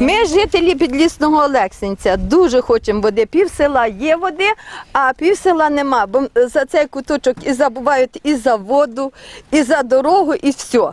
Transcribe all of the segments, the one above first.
Ми, жителі підлісного Олексинця, дуже хочемо води. Пів села є води, а пів села нема. Бо за цей куточок і забувають і за воду, і за дорогу, і все.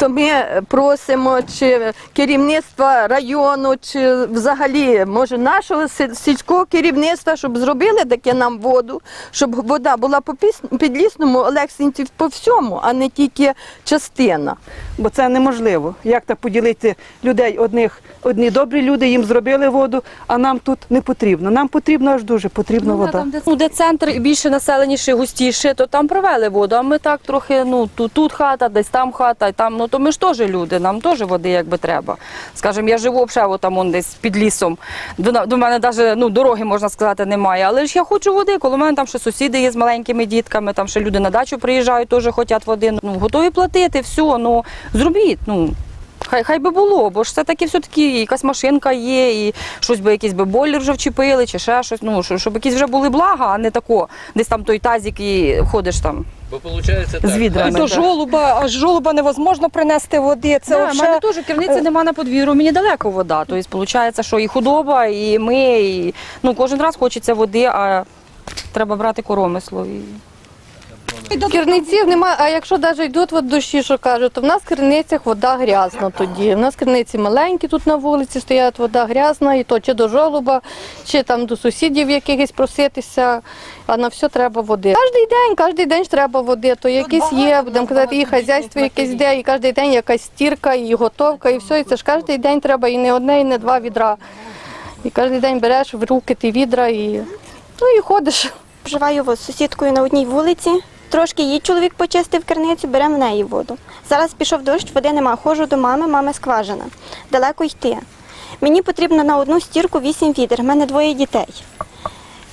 То ми просимо чи керівництва району, чи взагалі, може, нашого сільського керівництва, щоб зробили таке нам воду, щоб вода була по підлісному Олексинцю по всьому, а не тільки частина. бо це неможливо. Як так поділити людей одних, одні добрі люди їм зробили воду, а нам тут не потрібно. Нам потрібно аж дуже потрібна вода. Там, де, ну, де центр більше населеніше, густіше, то там провели воду. А ми так трохи, ну тут, тут хата, десь там хата, і там, ну то ми ж теж люди, нам теж води якби треба. Скажем, я живу взагалі там он десь під лісом. До, до мене навіть ну, дороги, можна сказати, немає. Але ж я хочу води, коли в мене там ще сусіди є з маленькими дітками, там ще люди на дачу приїжджають, теж хочуть води. Ну, готові платити, все, ну зробіть. ну. Хай хай би було, бо ж все таки все-таки якась машинка є, і щось би якийсь би бойлер вже вчепили, чи ще щось. Ну щоб якісь вже були блага, а не тако, десь там той тазик і ходиш там. Бо виходить так. З відрами. До жолуба, аж жолуба невозможно принести води. Це Да, в вообще... мене теж керівниці нема на подвір'ю, мені далеко вода. Тобто, виходить, що і худоба, і ми, і ну кожен раз хочеться води, а треба брати коромисло. І... Керниців немає, а якщо навіть йдуть от дощі, що кажуть, то в нас в криницях вода грязна тоді. У нас криниці маленькі тут на вулиці стоять, вода грязна, і то чи до жолуба, чи там до сусідів якихось проситися, а на все треба води. Кожний день, кожен день ж треба води, то якісь є, будемо казати, і хазяйство якесь йде, і кожен день якась стірка, і готовка, і все. І це ж кожен день треба і не одне, і не два відра. І кожен день береш в руки ті відра і, ну, і ходиш. Живаю з сусідкою на одній вулиці. Трошки її чоловік почистив керницю, беремо в неї воду. Зараз пішов дощ, води нема. Ходжу до мами, мами скважина. Далеко йти. Мені потрібно на одну стірку вісім відер. У мене двоє дітей.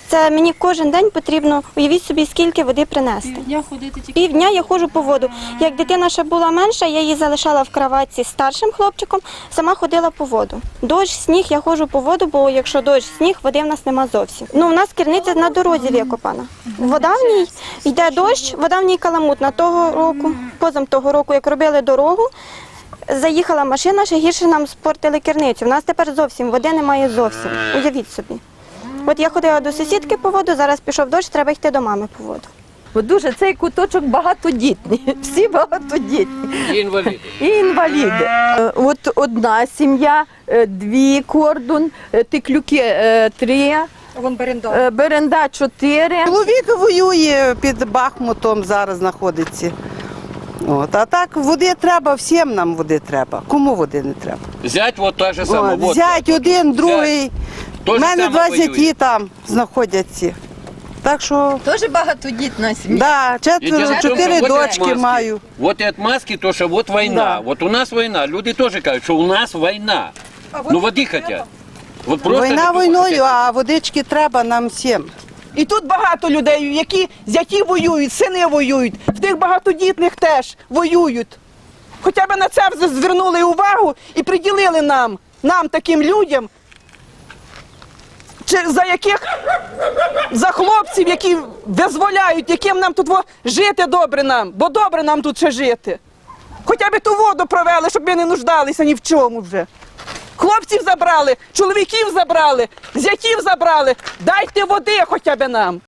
Це мені кожен день потрібно, уявіть собі, скільки води принести. Півдня ходити тільки. Півдня я ходжу по воду. Як дитина ще була менша, я її залишала в кроватці з старшим хлопчиком, сама ходила по воду. Дощ, сніг, я ходжу по воду, бо якщо дощ, сніг, води в нас нема зовсім. Ну, у нас керниця на дорозі викопана. Вода в ній йде дощ, вода в ній каламутна. Того року, позам того року, як робили дорогу, заїхала машина, ще гірше нам спортили керницю. У нас тепер зовсім води немає зовсім. Уявіть собі. От я ходила до сусідки по воду, зараз пішов дощ, треба йти до мами по воду. Бо дуже цей куточок багатодітний, всі багатодітні. І інваліди. І інваліди. Е, От одна сім'я, е, дві кордон, е, тиклюки три, Вон берендо. е, беренда чотири. Чоловік воює під Бахмутом, зараз знаходиться. От, а так води треба, всім нам води треба. Кому води не треба? Взять от та же саме. Взять один, другий. У мене саме 20 там знаходяться. Так що, Теж багатодітна сім'я. да, четверо, дело в тому, чотири от дочки отмазки. маю. Вот і отмазки, то що от війна. Да. От у нас війна. Люди теж кажуть, що у нас війна. Ну води хочуть. От просто Війна такого війною, хотять. а водички треба нам всім. І тут багато людей, які зяті воюють, сини воюють, в тих багатодітних теж воюють. Хоча б на це вже звернули увагу і приділили нам, нам таким людям, чи за яких за хлопців, які дозволяють, яким нам тут жити добре нам, бо добре нам тут ще жити. Хоча б ту воду провели, щоб ми не нуждалися ні в чому вже. Хлопців забрали, чоловіків забрали, зятів забрали. Дайте води хоча б нам.